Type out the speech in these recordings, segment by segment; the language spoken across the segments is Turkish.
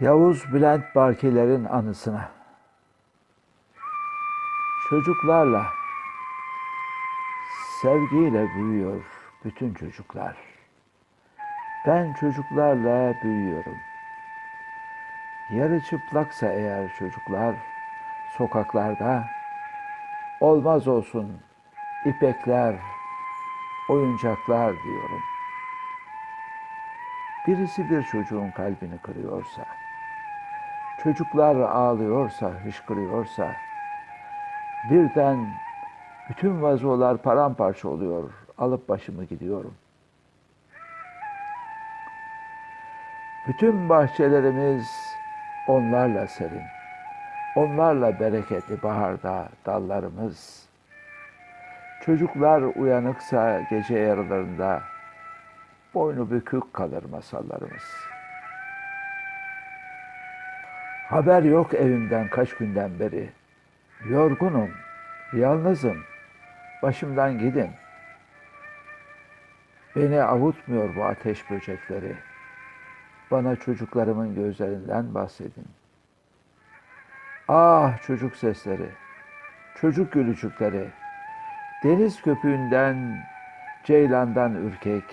Yavuz Bülent Barkiler'in anısına. Çocuklarla, sevgiyle büyüyor bütün çocuklar. Ben çocuklarla büyüyorum. Yarı çıplaksa eğer çocuklar sokaklarda olmaz olsun ipekler, oyuncaklar diyorum. Birisi bir çocuğun kalbini kırıyorsa, çocuklar ağlıyorsa, hışkırıyorsa, birden bütün vazolar paramparça oluyor, alıp başımı gidiyorum. Bütün bahçelerimiz onlarla serin, onlarla bereketli baharda dallarımız. Çocuklar uyanıksa gece yarılarında boynu bükük kalır masallarımız. Haber yok evimden kaç günden beri. Yorgunum, yalnızım. Başımdan gidin. Beni avutmuyor bu ateş böcekleri. Bana çocuklarımın gözlerinden bahsedin. Ah çocuk sesleri, çocuk gülücükleri, deniz köpüğünden, ceylandan ürkek,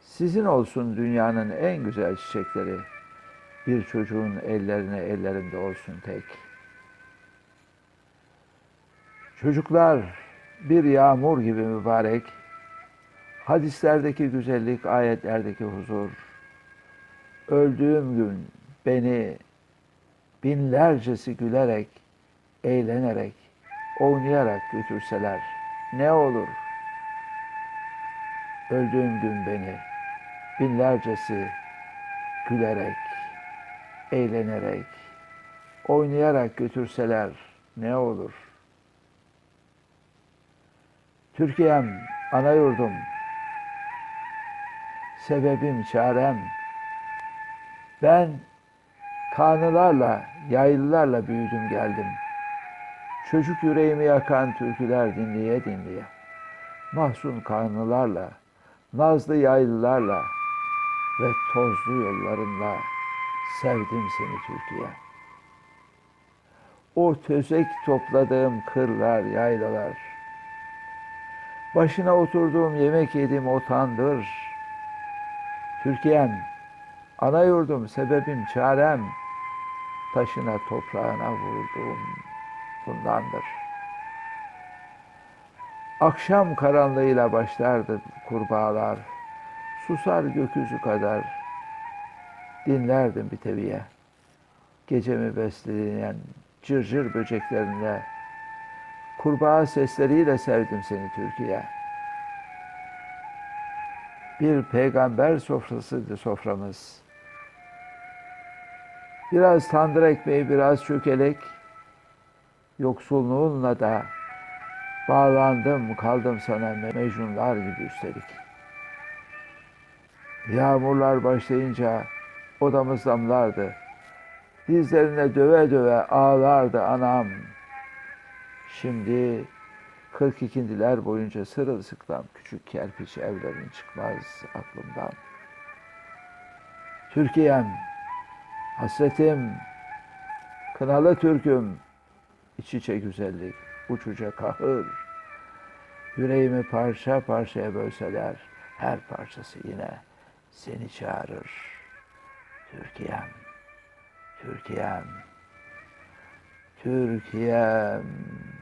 sizin olsun dünyanın en güzel çiçekleri. Bir çocuğun ellerine ellerinde olsun tek. Çocuklar bir yağmur gibi mübarek. Hadislerdeki güzellik, ayetlerdeki huzur. Öldüğüm gün beni binlercesi gülerek, eğlenerek, oynayarak götürseler ne olur? Öldüğüm gün beni binlercesi gülerek, eğlenerek, oynayarak götürseler ne olur? Türkiye'm, ana yurdum, sebebim, çarem, ben kanılarla, yaylılarla büyüdüm geldim. Çocuk yüreğimi yakan türküler dinleye dinleye, mahzun kanılarla, nazlı yaylılarla ve tozlu yollarınla sevdim seni Türkiye. O tözek topladığım kırlar, yaylalar, başına oturduğum yemek yediğim o tandır, Türkiye'm, ana yurdum, sebebim, çarem, taşına toprağına vurduğum bundandır. Akşam karanlığıyla başlardı kurbağalar, susar gökyüzü kadar, dinlerdim bir teviye. Gecemi besleyen cırcır böceklerine, kurbağa sesleriyle sevdim seni Türkiye. Bir peygamber sofrasıydı soframız. Biraz tandır ekmeği, biraz çökelek, yoksulluğunla da bağlandım, kaldım sana mecnunlar gibi üstelik. Yağmurlar başlayınca odamız damlardı. Dizlerine döve döve ağlardı anam. Şimdi 42'diler boyunca sırılsıklam küçük kerpiç evlerin çıkmaz aklımdan. Türkiye'm, hasretim, kınalı Türk'üm, iç içe güzellik, uçuca kahır. Yüreğimi parça parçaya bölseler, her parçası yine seni çağırır. Türkiye'm, Türkiye'm, Türkiye'm.